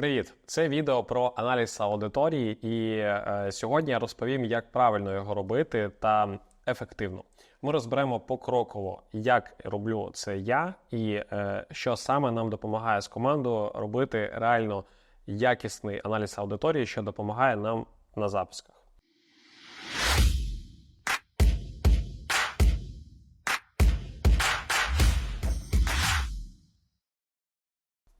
Привіт! Це відео про аналіз аудиторії, і е, сьогодні я розповім, як правильно його робити та ефективно. Ми розберемо покроково, як роблю це я, і е, що саме нам допомагає з командою робити реально якісний аналіз аудиторії, що допомагає нам на запусках.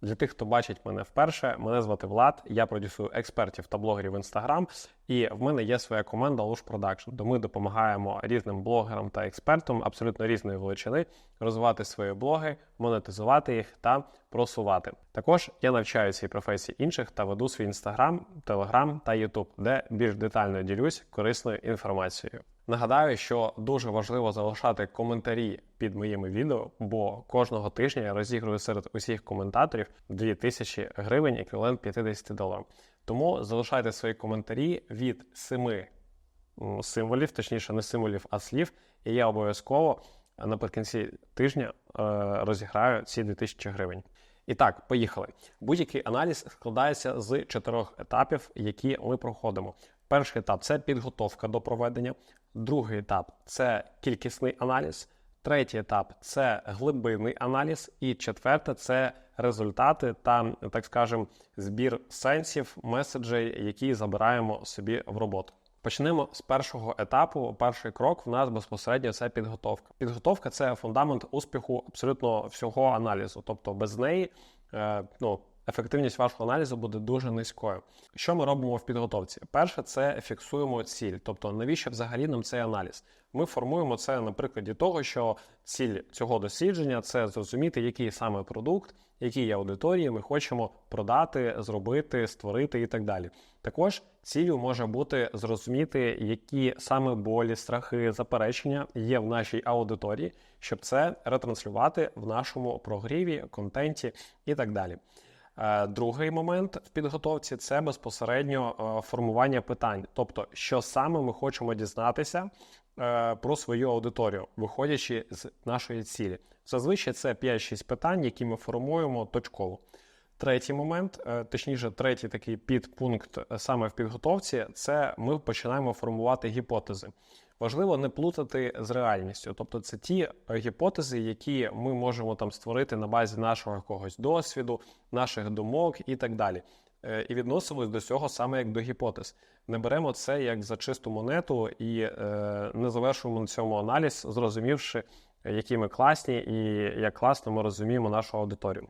Для тих, хто бачить мене вперше, мене звати Влад. Я продюсую експертів та блогерів в Інстаграм. І в мене є своя команда Lush Production, де ми допомагаємо різним блогерам та експертам абсолютно різної величини розвивати свої блоги, монетизувати їх та просувати. Також я навчаю цій професії інших та веду свій інстаграм, телеграм та ютуб, де більш детально ділюсь корисною інформацією. Нагадаю, що дуже важливо залишати коментарі під моїми відео, бо кожного тижня я розігрую серед усіх коментаторів 2000 гривень, еквівалент 50 доларів. Тому залишайте свої коментарі від семи символів, точніше, не символів, а слів, і я обов'язково наприкінці тижня е, розіграю ці 2000 гривень. І так, поїхали. Будь-який аналіз складається з чотирьох етапів, які ми проходимо. Перший етап це підготовка до проведення. Другий етап це кількісний аналіз. Третій етап це глибинний аналіз. І четверте це результати та, так скажемо, збір сенсів, меседжей, які забираємо собі в роботу. Почнемо з першого етапу. Перший крок в нас безпосередньо це підготовка. Підготовка це фундамент успіху абсолютно всього аналізу. Тобто без неї е, ну, ефективність вашого аналізу буде дуже низькою. Що ми робимо в підготовці? Перше, це фіксуємо ціль. Тобто, навіщо взагалі нам цей аналіз? Ми формуємо це на прикладі того, що ціль цього дослідження це зрозуміти, який саме продукт, якій аудиторії ми хочемо продати, зробити, створити і так далі. Також ціллю може бути зрозуміти, які саме болі, страхи, заперечення є в нашій аудиторії, щоб це ретранслювати в нашому прогріві, контенті і так далі. Е, Другий момент в підготовці це безпосередньо е, формування питань, тобто, що саме ми хочемо дізнатися е, про свою аудиторію, виходячи з нашої цілі. Зазвичай це 5-6 питань, які ми формуємо точково. Третій момент, точніше, третій такий підпункт саме в підготовці, це ми починаємо формувати гіпотези. Важливо не плутати з реальністю, тобто це ті е, гіпотези, які ми можемо там створити на базі нашого якогось досвіду, наших думок і так далі. Е, І відносимось до цього саме як до гіпотез. Не беремо це як за чисту монету і е, не завершуємо на цьому аналіз, зрозумівши, які ми класні і як класно ми розуміємо нашу аудиторію.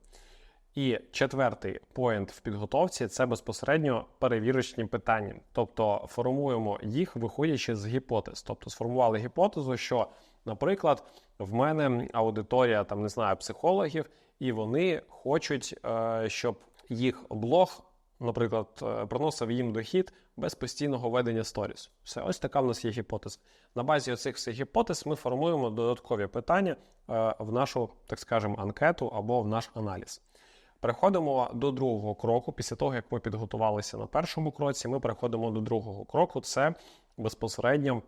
І четвертий поінт в підготовці це безпосередньо перевірочні питання. Тобто формуємо їх, виходячи з гіпотез. Тобто сформували гіпотезу, що, наприклад, в мене аудиторія там не знаю психологів, і вони хочуть, е, щоб їх блог, наприклад, е, приносив їм дохід без постійного ведення сторіс. Все, ось така в нас є гіпотеза. На базі оцих всіх гіпотез ми формуємо додаткові питання е, в нашу, так скажемо, анкету або в наш аналіз. Переходимо до другого кроку. Після того, як ми підготувалися на першому кроці, ми переходимо до другого кроку. Це безпосередньо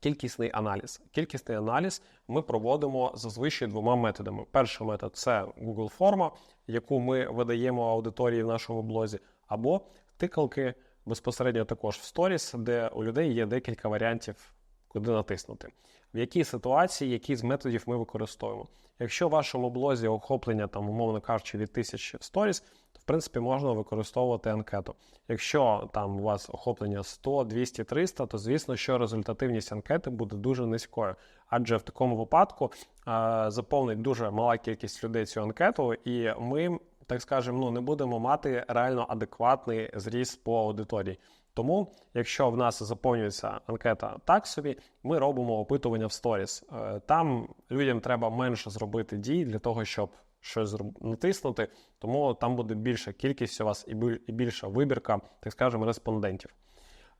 кількісний аналіз. Кількісний аналіз ми проводимо зазвичай двома методами. Перший метод це Google форма, яку ми видаємо аудиторії в нашому блозі, або тикалки безпосередньо також в сторіс, де у людей є декілька варіантів, куди натиснути. В якій ситуації, які з методів ми використовуємо. Якщо в вашому блозі охоплення, там, умовно кажучи, від тисячі сторіс, то в принципі можна використовувати анкету. Якщо там у вас охоплення 100, 200, 300, то звісно, що результативність анкети буде дуже низькою. Адже в такому випадку е, заповнить дуже мала кількість людей цю анкету, і ми, так скажемо, ну не будемо мати реально адекватний зріст по аудиторії. Тому, якщо в нас заповнюється анкета так собі, ми робимо опитування в сторіс. Е, Там людям треба менше зробити дій для того, щоб щось натиснути, тому там буде більша кількість у вас і більша вибірка, так скажемо, респондентів.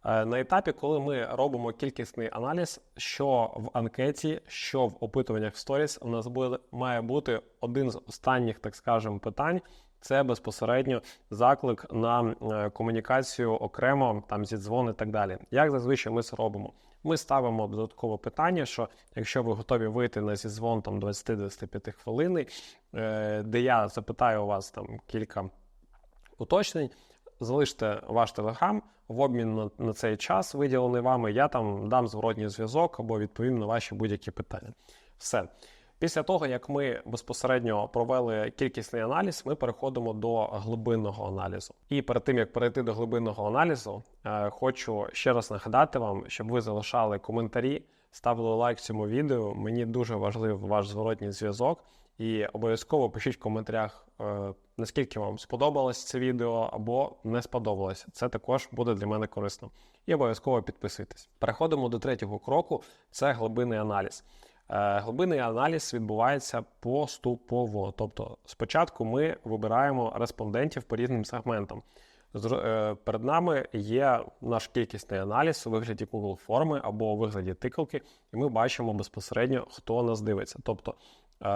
Е, На етапі, коли ми робимо кількісний аналіз, що в анкеті, що в опитуваннях в сторіс, у нас буде має бути один з останніх, так скажемо, питань. Це безпосередньо заклик на е, комунікацію окремо, там зідзвон і так далі. Як зазвичай ми це робимо? Ми ставимо додаткове питання, що якщо ви готові вийти на зізвон там 20-25 хвилин, е, де я запитаю у вас там кілька уточнень, залиште ваш телеграм в обмін на, на цей час, виділений вами. Я там дам зворотній зв'язок або відповім на ваші будь-які питання. Все. Після того, як ми безпосередньо провели кількісний аналіз, ми переходимо до глибинного аналізу. І перед тим як перейти до глибинного аналізу, е, хочу ще раз нагадати вам, щоб ви залишали коментарі, ставили лайк цьому відео. Мені дуже важливий ваш зворотній зв'язок. І обов'язково пишіть в коментарях, е, наскільки вам сподобалось це відео або не сподобалось. Це також буде для мене корисно. І обов'язково підписуйтесь. Переходимо до третього кроку: це глибинний аналіз. Е, Глибинний аналіз відбувається поступово. Тобто, спочатку ми вибираємо респондентів по різним сегментам. Е, Перед нами є наш кількісний аналіз у вигляді Google форми або у вигляді тикалки, і ми бачимо безпосередньо, хто нас дивиться. Тобто е,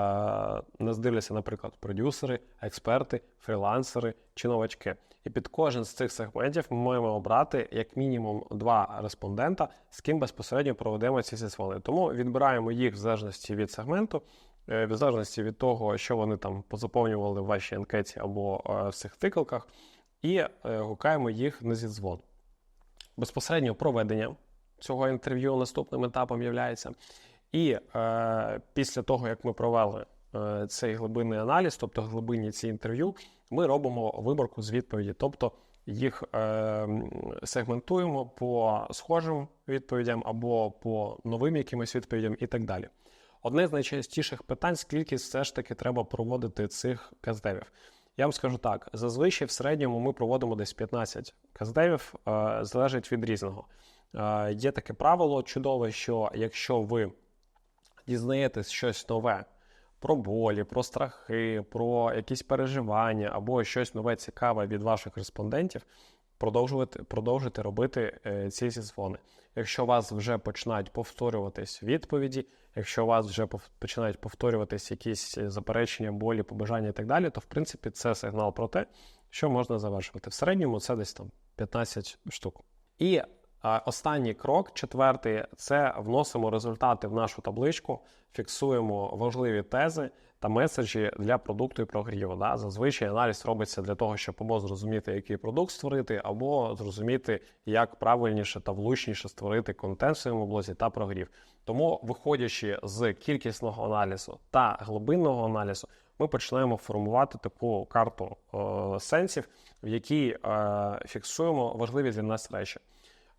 нас дивляться, наприклад, продюсери, експерти, фрілансери чи новачки. І під кожен з цих сегментів ми маємо обрати як мінімум два респондента, з ким безпосередньо проведемо ці зізвони. Тому відбираємо їх в залежності від сегменту, е, в залежності від того, що вони там позаповнювали в вашій анкеті або е, в цих тикалках, і е, гукаємо їх на зідзвон. Безпосередньо проведення цього інтерв'ю наступним етапом є. І е, після того, як ми провели цей глибинний аналіз, тобто глибинні ці інтерв'ю, ми робимо виборку з відповіді, тобто їх е, сегментуємо по схожим відповідям або по новим якимось відповідям і так далі. Одне з найчастіших питань, скільки все ж таки треба проводити цих каздевів. Я вам скажу так: зазвичай в середньому ми проводимо десь 15 каздевів, е, залежить від різного. Е, є таке правило чудове, що якщо ви дізнаєтесь щось нове про болі, про страхи, про якісь переживання або щось нове цікаве від ваших респондентів, продовжувати, продовжуйте робити е, ці зізвони. Якщо у вас вже починають повторюватись відповіді, якщо у вас вже починають повторюватись якісь е, заперечення, болі, побажання і так далі, то в принципі це сигнал про те, що можна завершувати. В середньому це десь там 15 штук. І останній крок, четвертий, це вносимо результати в нашу табличку, фіксуємо важливі тези та меседжі для продукту і прогріву. Да? Зазвичай аналіз робиться для того, щоб або зрозуміти, який продукт створити, або зрозуміти, як правильніше та влучніше створити контент в своєму блозі та прогрів. Тому, виходячи з кількісного аналізу та глибинного аналізу, ми починаємо формувати таку карту е, сенсів, в якій е, фіксуємо важливі для нас речі.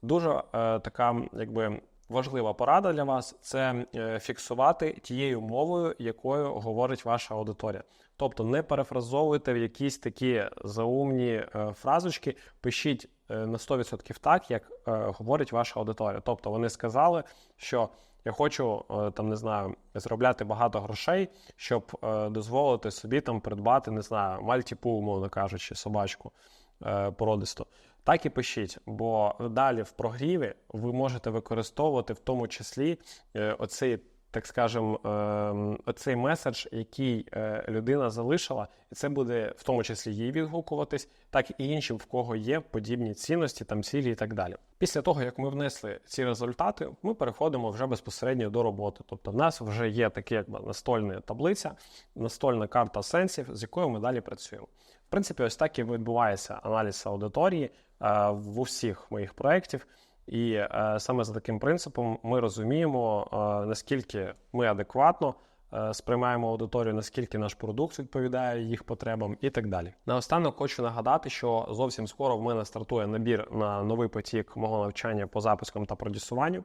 Дуже е, така, якби важлива порада для вас це е, фіксувати тією мовою, якою говорить ваша аудиторія. Тобто не перефразовуйте в якісь такі заумні е, фразочки, пишіть е, на 100% так, як говорить ваша аудиторія. Тобто вони сказали, що я хочу там не знаю заробляти багато грошей, щоб дозволити собі там придбати, не знаю, мальтіпу, мовно кажучи, собачку породисту. Так і пишіть, бо далі в прогріві ви можете використовувати в тому числі е, оцей, так скажем, е, оцей меседж, який е, людина залишила, і це буде в тому числі їй відгукуватись, так і іншим, в кого є подібні цінності, там цілі і так далі. Після того, як ми внесли ці результати, ми переходимо вже безпосередньо до роботи. Тобто, в нас вже є така якби настольна таблиця, настольна карта сенсів, з якою ми далі працюємо. Принципі, ось так і відбувається аналіз аудиторії е, в усіх моїх проєктів. І е, саме за таким принципом ми розуміємо, е, наскільки ми адекватно сприймаємо аудиторію, наскільки наш продукт відповідає їх потребам і так далі. Наостанок хочу нагадати, що зовсім скоро в мене стартує набір на новий потік мого навчання по запускам та продюсуванню.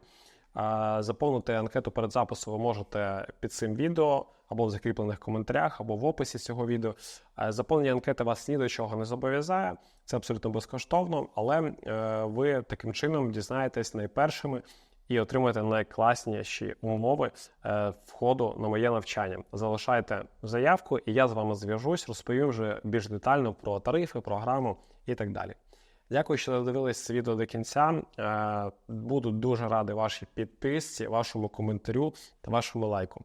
Заповнити анкету перед записом ви можете під цим відео або в закріплених коментарях, або в описі цього відео. Е, Заповнення анкети вас ні до чого не зобов'язає. Це абсолютно безкоштовно, але е, ви таким чином дізнаєтесь найпершими і отримаєте найкласніші умови е, входу на моє навчання. Залишайте заявку, і я з вами зв'яжусь, розповім вже більш детально про тарифи, програму і так далі. Дякую, що додивились це відео до кінця. Буду дуже радий вашій підписці, вашому коментарю та вашому лайку.